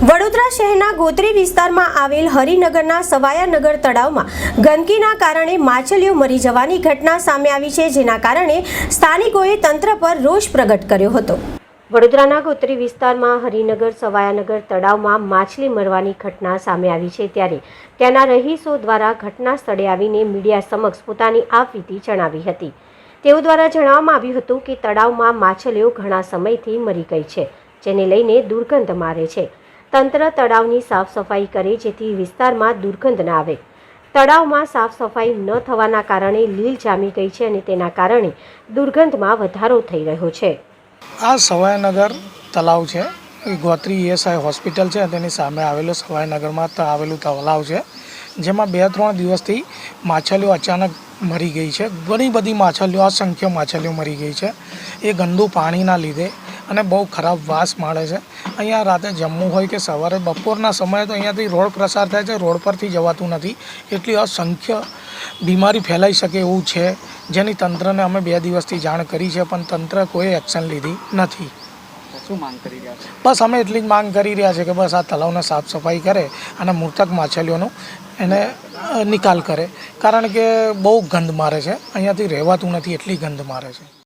વડોદરા શહેરના ગોત્રી વિસ્તારમાં આવેલ હરિનગરના સવાયાનગર તળાવમાં ગંદકીના કારણે માછલીઓ મરી જવાની ઘટના સામે આવી છે, જેના કારણે સ્થાનિકોએ તંત્ર પર રોષ પ્રગટ કર્યો હતો. વડોદરાના ગોત્રી વિસ્તારમાં હરિનગર સવાયાનગર તળાવમાં માછલી મરવાની ઘટના સામે આવી છે ત્યારે ત્યાંના રહીશો દ્વારા ઘટના સ્થળે આવીને મીડિયા સમક્ષ પોતાની આપવીતી જણાવી હતી. તેઓ દ્વારા જણાવવામાં આવ્યું હતું કે તળાવમાં માછલીઓ ઘણા સમયથી મરી ગઈ છે, જેને લઈને દુર્ગંધ મારે છે. તંત્ર તળાવની સાફ સફાઈ કરે જેથી વિસ્તારમાં દુર્ગંધ ન આવે. તળાવમાં સાફ સફાઈ ન થવાના કારણે લીલ જામી ગઈ છે અને તેના કારણે દુર્ગંધમાં વધારો થઈ રહ્યો છે. આ સવાયનગર તળાવ છે. ગોત્રી ઈએસઆઈ હોસ્પિટલ છે તેની સામે આવેલું સવાયનગરમાં ત- આવેલું તલાવ છે. જેમાં બે ત્રણ દિવસથી માછલીઓ અચાનક મરી ગઈ છે. ઘણી બધી માછલીઓ, અસંખ્ય માછલીઓ મરી ગઈ છે. એ ગંદુ પાણીના લીધે અને બહુ ખરાબ વાસ માળે છે. અહીંયા રાતે જમવું હોય કે સવારે બપોરના સમયે તો અહીંયાથી રોડ પ્રસાર થાય છે રોડ પરથી જવાતું નથી. એટલી અસંખ્ય બીમારી ફેલાઈ શકે એવું છે જેની તંત્રને અમે બે દિવસથી જાણ કરી છે પણ તંત્ર કોઈ એક્શન લીધી નથી. શું માંગ કરી રહ્યા છે? બસ અમે એટલી જ માંગ કરી રહ્યા છે કે બસ આ તલાવને સાફ સફાઈ કરે અને મૃતક માછલીઓનું એને નિકાલ કરે. કારણ કે બહુ ગંધ મારે છે. અહીંયાથી રહેવાતું નથી એટલી ગંધ મારે છે.